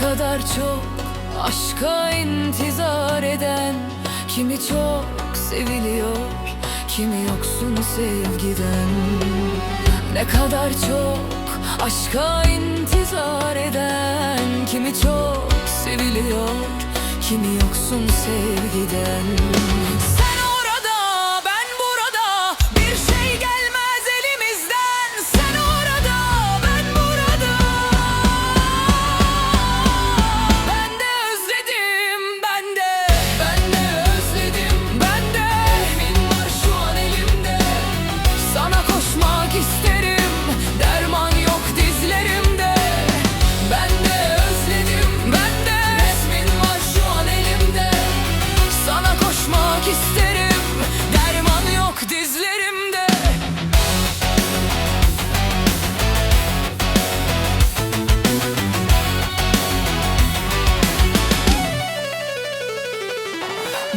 kadar çok aşka intizar eden Kimi çok seviliyor, kimi yoksun sevgiden. Ne kadar çok aşka intizar eden Kimi çok seviliyor, kimi yoksun sevgiden isterim Derman yok dizlerimde. Ben de özledim, ben de Resmin var şu an elimde. Sana koşmak isterim Derman yok dizlerimde.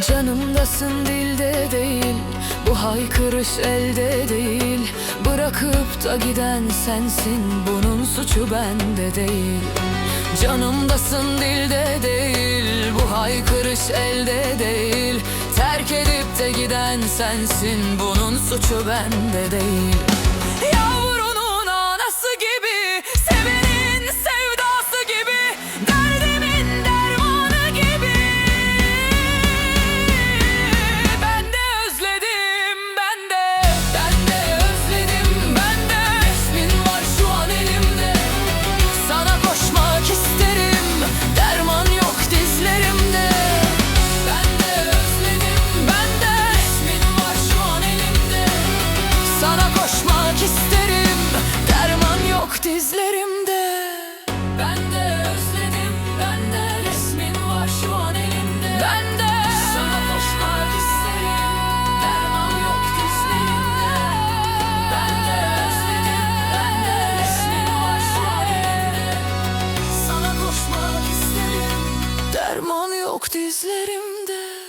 Canımdasın dilde değil Bu haykırış elde değil Bırakıp da giden sensin. Bunun suçu bende değil. Canımdasın dilde değil. Bu haykırış elde değil. Terk edip de giden sensin. Bunun suçu bende değil. Yavrunun yok dizlerimde